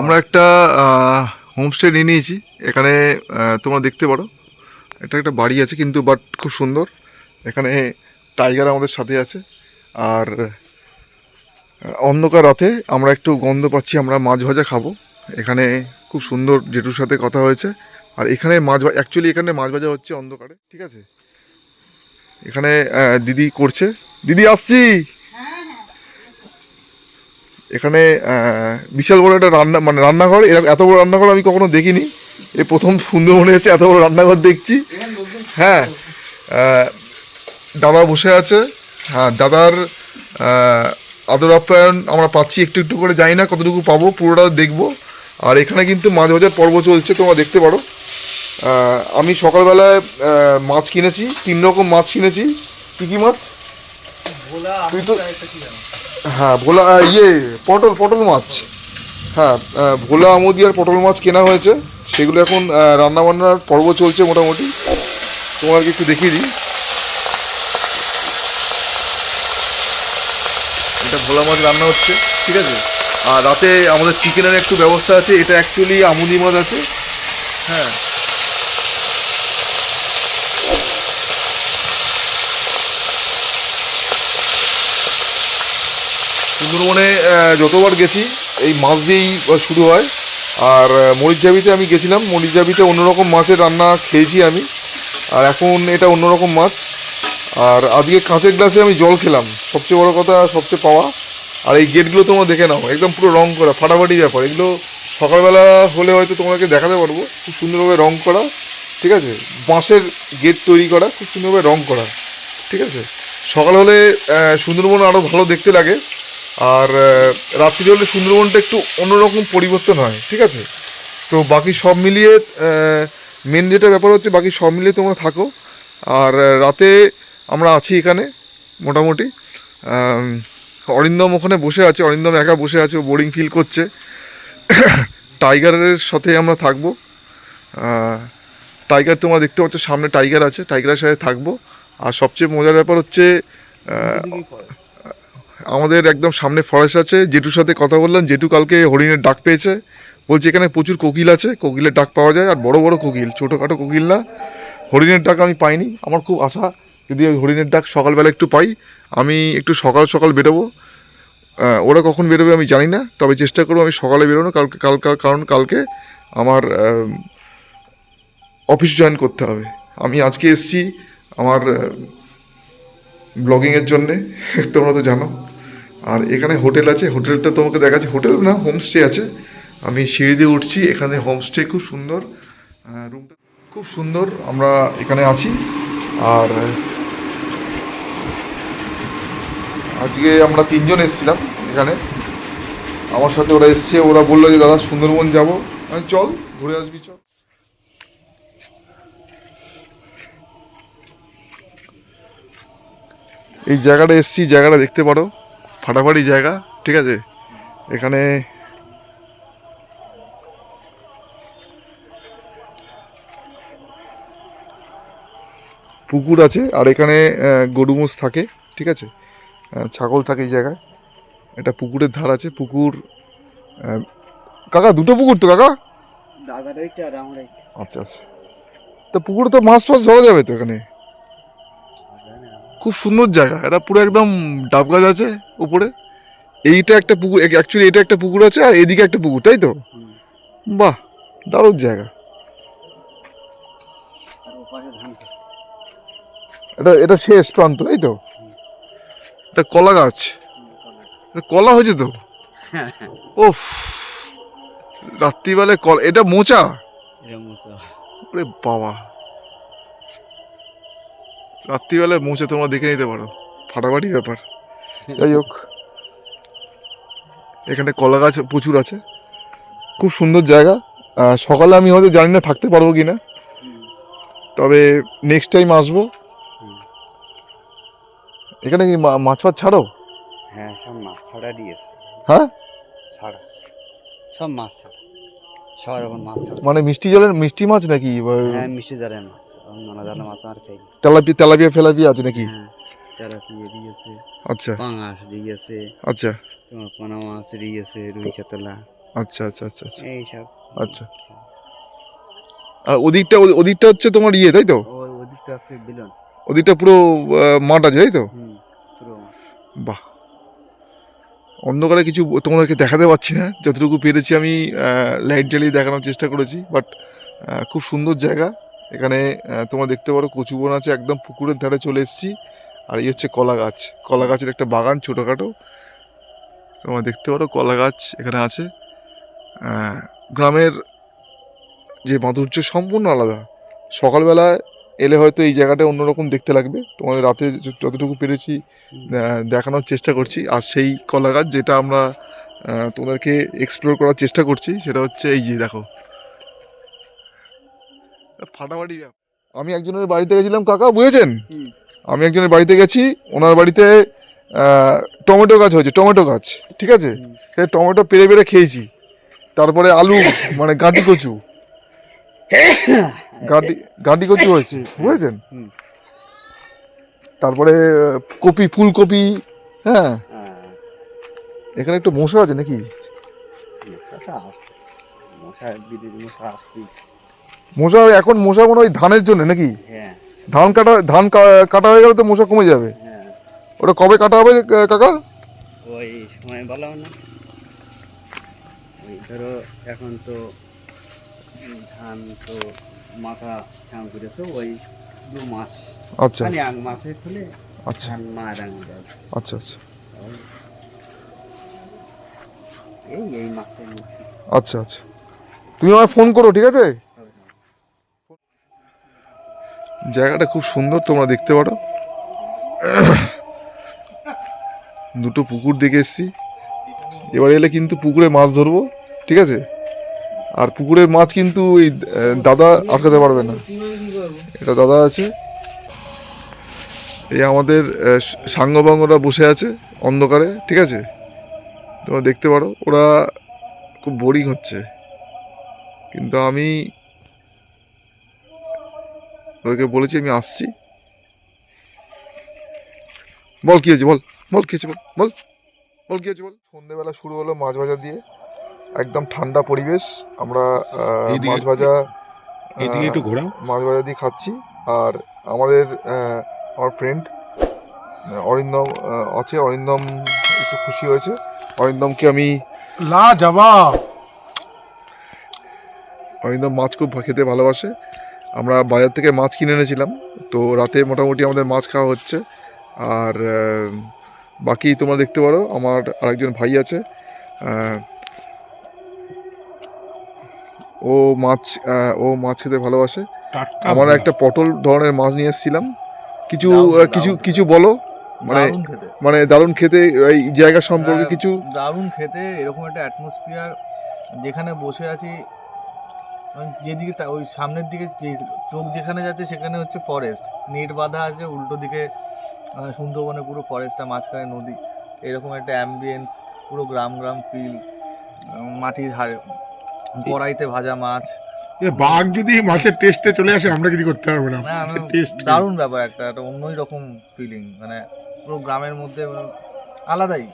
আমরা একটা হোমস্টে নিয়ে নিয়েছি। এখানে তোমরা দেখতে পারো। এটা একটা বাড়ি আছে কিন্তু বাট খুব সুন্দর। এখানে টাইগার আমাদের সাথে আছে। আর অন্ধকার রাতে আমরা একটু গন্ধ পাচ্ছি, আমরা মাছ ভাজা খাব। এখানে খুব সুন্দর জেঠুর সাথে কথা হয়েছে। আর এখানে মাছ অ্যাকচুয়ালি এখানে মাছ ভাজা হচ্ছে অন্ধকারে, ঠিক আছে? এখানে দিদি করছে। দিদি, আসছি! এখানে বিশাল বড় একটা রান্না মানে রান্নাঘর এরকম এত বড় রান্নাঘর আমি কখনো দেখিনি। এই প্রথম সুন্দরবনে এসে এত বড় রান্নাঘর দেখছি। হ্যাঁ দাদা বসে আছে। হ্যাঁ দাদার আদর আপ্যায়ন আমরা পাচ্ছি একটু একটু করে জানি না কতটুকু পাবো পুরোটা দেখব। আর এখানে কিন্তু মাছ ভাজার পর্ব চলছে তোমরা দেখতে পারো। আমি সকালবেলায় মাছ কিনেছি তিন রকম মাছ কিনেছি। কী কী মাছ? তুই তো হ্যাঁ ভোলা ইয়ে পটল পটল মাছ। হ্যাঁ ভোলা, আমুদি আর পটল মাছ কেনা হয়েছে। সেগুলো এখন রান্না বান্নার পর্ব চলছে মোটামুটি। তোমাকে একটু দেখিয়ে দিই। এটা ভোলা মাছ রান্না হচ্ছে, ঠিক আছে? আর রাতে আমাদের চিকেনের একটু ব্যবস্থা আছে। এটা অ্যাকচুয়ালি আমুদি মাছ আছে। হ্যাঁ। সুন্দরবনে যতবার গেছি এই মাছ দিয়েই শুরু হয়। আর আহ, মরিচঝাবিতে আমি গেছিলাম। মরিচঝাবিতে অন্যরকম মাছের রান্না খেয়েছি আমি। আর এখন এটা অন্যরকম মাছ। আর আজকে কাঁচের গ্লাসে আমি জল খেলাম। সবচেয়ে বড় কথা সবচেয়ে পাওয়া। আর এই গেটগুলো তোমরা দেখে নাও। একদম পুরো রং করা ফাটাফাটি ব্যাপার। এগুলো সকালবেলা হলে হয়তো তোমাকে দেখাতে পারব। খুব সুন্দরভাবে রং করা ঠিক আছে? বাঁশের গেট তৈরি করা খুব সুন্দরভাবে রং করা ঠিক আছে? সকাল হলে সুন্দরবন আরও ভালো দেখতে লাগে। আর রাত্রি হলে সুন্দরবনটা একটু অন্যরকম পরিবর্তন হয়, ঠিক আছে? তো বাকি সব মিলিয়ে মেন যেটা ব্যাপার হচ্ছে বাকি সব মিলিয়ে তোমরা থাকো। আর রাতে আমরা আছি এখানে, মোটামুটি। অরিন্দম ওখানে বসে আছে, অরিন্দম একা বসে আছে, ও বোরিং ফিল করছে। টাইগারের সাথে আমরা থাকব। টাইগার তোমরা দেখতে পাচ্ছ, সামনে টাইগার আছে, টাইগারের সাথে থাকব। আর সবচেয়ে মজার ব্যাপার হচ্ছে আমাদের একদম সামনে ফরেস্ট আছে, জেঠুর সাথে কথা বললাম, জেঠু কালকে হরিণের ডাক পেয়েছে, বলছে এখানে প্রচুর কোকিল আছে, কোকিলের ডাক পাওয়া যায়, আর বড় বড় কোকিল, ছোটোখাটো কোকিল না। হরিণের ডাক আমি পাইনি, আমার খুব আশা, যদি হরিণের ডাক সকালবেলা একটু পাই, আমি একটু সকাল সকাল বেরোবো। ওরা কখন বেরোবে আমি জানি না, তবে চেষ্টা করব আমি সকালে বেরোনো, কালকে, কাল, কাল- কারণ কালকে আমার অফিস জয়েন করতে হবে। আমি আজকে এসেছি আমার ব্লগিংয়ের জন্যে, তোমরা তো জানো। আর এখানে হোটেল আছে, হোটেলটা তোমাকে দেখাচ্ছে। হোটেল না হোমস্টে আছে। আমি সিঁড়ি দিয়ে উঠছি, এখানে হোমস্টে খুব সুন্দর রুমটা খুব সুন্দর, আমরা এখানে আছি। আর আজকে আমরা তিনজন এসেছিলাম এখানে। আমার সাথে ওরা এসছে, ওরা বলল যে, দাদা, সুন্দরবন যাব। চল, ঘুরে আসবি, চল। এই জায়গাটা এসছি, জায়গাটা দেখতে পারো। ফাটাফাটি জায়গা ঠিক আছে? এখানে পুকুর আছে আর এখানে গরু মোষ থাকে ঠিক আছে? ছাগল থাকে এই জায়গায়। এটা পুকুরের ধার আছে পুকুর কাকা দুটো পুকুর তো কাকা? আচ্ছা আচ্ছা। তো পুকুরে তো মাছ ফাছ ধরা যাবে তো এখানে? খুব সুন্দর জায়গা। এটা পুরো একদম ডাব গাছ আছে উপরে। এইটা একটা পুকুর অ্যাকচুয়ালি এটা একটা পুকুর আছে আর এদিকে একটা পুকুর তাই তো? বাহ দারুণ জায়গা। এটা এটা শেষ প্রান্ত তাই তো? এটা কলা গাছ। কলা হয়েছে তো? ওফ রাত্রিবেলায় কলা এটা মোচা? বাবা। রাত্রিবেলায় মোচা তোমরা দেখে নিতে পারো। ফাটাফাটি ব্যাপার। যাই হোক এখানে কলা গাছ প্রচুর আছে। খুব সুন্দর জায়গা। সকালে আমি হয়তো জানি না থাকতে পারব কি না তবে নেক্সট টাইম আসব। এখানে কি মাছ ফাছ ছাড়ো? হ্যাঁ সব মাছ ছাড়া দিয়েছে হ্যাঁ? ছাড়া। সব মাছ ছাড়া। সবার এখন মাছ মানে মিষ্টি জলের মিষ্টি মাছ নাকি? হ্যাঁ মিষ্টি জালের মাছ। খাই তেলাপি তেলাপিয়া ফেলাপিয়া আছে নাকি? হ্যাঁ তেলাপিয়া দিয়েছে আচ্ছা। পাঙাশ দিয়েছে আচ্ছা। তোমার পোনা মাছ দিয়েছে রুই কাতলা আচ্ছা আচ্ছা আচ্ছা আচ্ছা। এইসব। আচ্ছা। আর ওদিকটা ওদিকটা হচ্ছে তোমার ইয়ে তাই তো? ওই ওদিকটা আছে বিলন। ওদিকটা পুরো মাঠ আছে তাই তো? বাহ। অন্ধকারে কিছু তোমাদেরকে দেখাতে পারছি না যতটুকু পেরেছি আমি লাইট জ্বালিয়ে দেখানোর চেষ্টা করেছি বাট খুব সুন্দর জায়গা। এখানে তোমরা দেখতে পারো কচুবন আছে, একদম পুকুরের ধারে চলে এসেছি। আর এই হচ্ছে কলা গাছ। কলা গাছের একটা বাগান ছোটোখাটো। তোমরা দেখতে পারো কলা গাছ এখানে আছে। গ্রামের যে মাধুর্য সম্পূর্ণ আলাদা। সকালবেলায় এলে হয়তো এই জায়গাটা অন্যরকম দেখতে লাগবে। তোমাদের রাতে যতটুকু পেরেছি দেখানোর চেষ্টা করছি। আর সেই কলা গাছ যেটা আমরা তোমাদেরকে এক্সপ্লোর করার চেষ্টা করছি, সেটা হচ্ছে এই যে, দেখো। ফাটাফাটি আমি একজনের বাড়িতে গেছিলাম কাকা বুঝেছেন? আমি একজনের বাড়িতে গেছি ওনার বাড়িতে টমেটো গাছ হয়েছে টমেটো গাছ ঠিক আছে। সে টমেটো পেরে পেরে খেয়েছি। তারপরে আলু মানে গাঁটি কচু। গাঁটি গাঁটি কচু হয়েছে বুঝেছেন? তারপরে কপি ফুলকপি হ্যাঁ? হ্যাঁ। এখানে একটু মশা আছে নাকি? মশা মশা এখন মশা মনে হয় ধানের জন্য নাকি? হ্যাঁ। ধান কাটা ধান কাটা হয়ে গেলে তো মশা কমে যাবে। হ্যাঁ। ওটা কবে কাটা হবে কাকা? ওই সময় বলা না। ধরো এখন তো ধান তো মাথা ঠাম করেছে ওই দু মাস। আচ্ছা। মানে এক মাসে খুলে আচ্ছা। মা রাঙা আচ্ছা আচ্ছা। এই এই মধ্যে। আচ্ছা আচ্ছা। তুমি আমায় ফোন করো ঠিক আছে। জায়গাটা খুব সুন্দর, তোমরা দেখতে পারো। দুটো পুকুর দেখে এসছি। এবার এলে কিন্তু পুকুরে মাছ ধরবো, ঠিক আছে? আর পুকুরের মাছ কিন্তু এই দাদা আটকাতে পারবে না। এটা দাদা আছে। এই আমাদের সাঙ্গবাঙ্গরা বসে আছে অন্ধকারে, ঠিক আছে? তোমরা দেখতে পারো, ওরা খুব বোরিং হচ্ছে। কিন্তু আমি ওকে বলেছি আমি আসছি। বল কি হয়েছে বল বল কি হয়েছে বল বল বল কি হয়েছে বল। সন্ধেবেলা শুরু হলো মাছ ভাজা দিয়ে একদম ঠান্ডা পরিবেশ। আমরা মাছ ভাজা একটু ঘোরাও। মাছ ভাজা দিয়ে খাচ্ছি। আর আমাদের আমার ফ্রেন্ড অরিন্দম আছে। অরিন্দম একটু খুশি হয়েছে। অরিন্দমকে আমি লা যাবা অরিন্দম মাছ খুব খেতে ভালোবাসে। আমরা বাজার থেকে মাছ কিনে এনেছিলাম। তো রাতে মোটামুটি আমাদের মাছ খাওয়া হচ্ছে। আর বাকি তোমরা দেখতে পারো আমার আরেকজন ভাই আছে। ও মাছ ও মাছ খেতে ভালোবাসে। আমার একটা পটল ধরনের মাছ নিয়ে এসেছিলাম। কিছু কিছু কিছু বলো? মানে মানে দারুণ খেতে এই জায়গা সম্পর্কে হ্যাঁ, কিছু? দারুণ খেতে এরকম একটা অ্যাটমসফিয়ার যেখানে বসে আছি যেদিকে তা- ওই সামনের দিকে যে- চোখ যেখানে যাচ্ছে সেখানে হচ্ছে ফরেস্ট নেট বাঁধা আছে উল্টো দিকে সুন্দরবনে পুরো ফরেস্টটা মাঝখানে নদী। এরকম একটা অ্যাম্বিয়েন্স পুরো গ্রাম গ্রাম ফিল মাটির হাড়ে। কড়াইতে ভাজা মাছ। বাঘ যদি মাছের টেস্টে চলে আসে আমরা কিছু করতে পারব না। না, না, টেস্ট দারুণ ব্যাপার একটা একটা অন্যই রকম ফিলিং মানে পুরো গ্রামের মধ্যে মানে আলাদাই।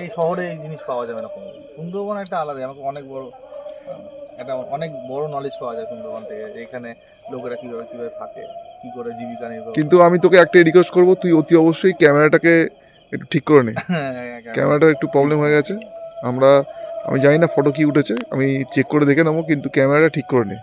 এই শহরে এই জিনিস পাওয়া যাবে না সুন্দরবন একটা আলাদাই আমাকে অনেক বড় একটা অনেক বড় নলেজ পাওয়া যায় সুন্দরবন থেকে যে এখানে লোকেরা কীভাবে কীভাবে থাকে কী করে জীবিকা নির্বাহ কিন্তু আমি তোকে একটা রিকোয়েস্ট করব তুই অতি অবশ্যই ক্যামেরাটাকে একটু ঠিক করে নে। করে ক্যামেরাটার একটু প্রবলেম হয়ে গেছে। আমরা আমি জানি না ফটো কি উঠেছে আমি চেক করে দেখে নেব কিন্তু ক্যামেরাটা ঠিক করে নে।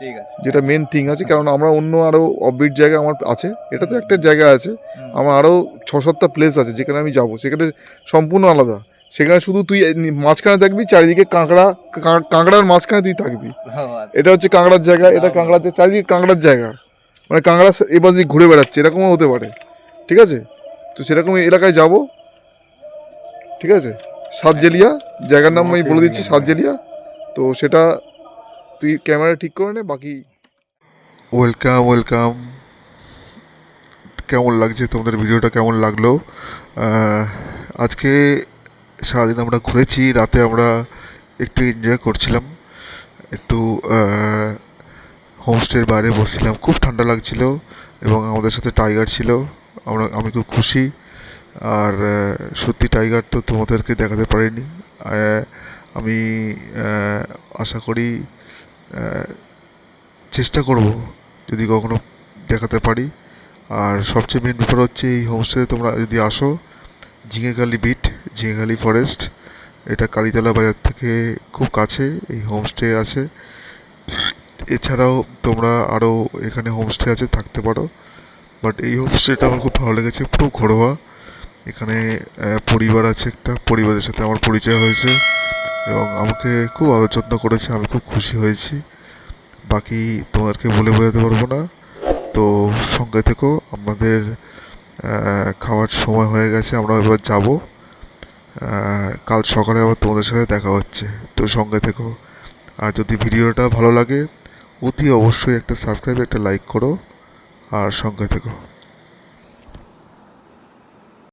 ঠিক আছে। যেটা মেন থিং আছে কারণ আমরা অন্য আরও অফবিট জায়গা আমার আছে এটা তো একটা জায়গা আছে। আমার আরও ছ সাতটা প্লেস আছে যেখানে আমি যাব। সেখানে সম্পূর্ণ আলাদা। সেখানে শুধু তুই মাঝখানে থাকবি চারিদিকে কাঁকড়া কাঁ- কাঁকড়ার মাঝখানে তুই থাকবি। আচ্ছা। এটা হচ্ছে কাঁকড়ার জায়গা এটা। কাঁকড়ার চারিদিকে কাঁকড়ার জায়গা। মানে কাঁকড়া এবার দিকে ঘুরে বেড়াচ্ছে এরকমও হতে পারে। ঠিক আছে? তো সেরকম এলাকায় যাব। ঠিক আছে? সাতজেলিয়া জায়গার নাম আমি বলে দিচ্ছি সাতজেলিয়া। তো সেটা তুই ক্যামেরা ঠিক করে নে বাকি ওয়েলকাম ওয়েলকাম। কেমন লাগছে তোমাদের ভিডিওটা? কেমন লাগল? আজকে সারাদিন আমরা ঘুরেছি, রাতে আমরা একটু এনজয় করছিলাম। একটু হোমস্টের বাইরে বসছিলাম। খুব ঠান্ডা লাগছিল এবং আমাদের সাথে টাইগার ছিল। আমরা, আমি খুব খুশি। আর সত্যি টাইগার তো তোমাদেরকে দেখাতে পারিনি। আমি আশা করি চেষ্টা করব যদি কখনো দেখাতে পারি। আর সবচেয়ে মেন ব্যাপার হচ্ছে এই হোমস্টেতে তোমরা যদি আসো ঝিঙেখালি বিট ঝিঙেখালি ফরেস্ট এটা কালীতলা বাজার থেকে খুব কাছে, এই হোমস্টে আছে। এছাড়াও তোমরা আরও এখানে হোমস্টে আছে, থাকতে পারো। বাট এই হোমস্টেটা আমার খুব ভালো লেগেছে, পুরো ঘরোয়া। এখানে পরিবার আছে একটা, পরিবারের সাথে আমার পরিচয় হয়েছে। এবং আমাকে খুব আদর যত্ন করেছে, আমি খুব খুশি হয়েছি। বাকি তোমাদেরকে বলে বোঝাতে পারব না। তো সঙ্গে থেকো, আমাদের খাওয়ার সময় হয়ে গেছে, আমরা এবার যাব। কাল সকালে আবার তোমাদের সাথে দেখা হচ্ছে। তো সঙ্গে থেকো। আর যদি ভিডিওটা ভালো লাগে, অতি অবশ্যই একটা সাবস্ক্রাইব একটা লাইক করো। আর সঙ্গে থেকো।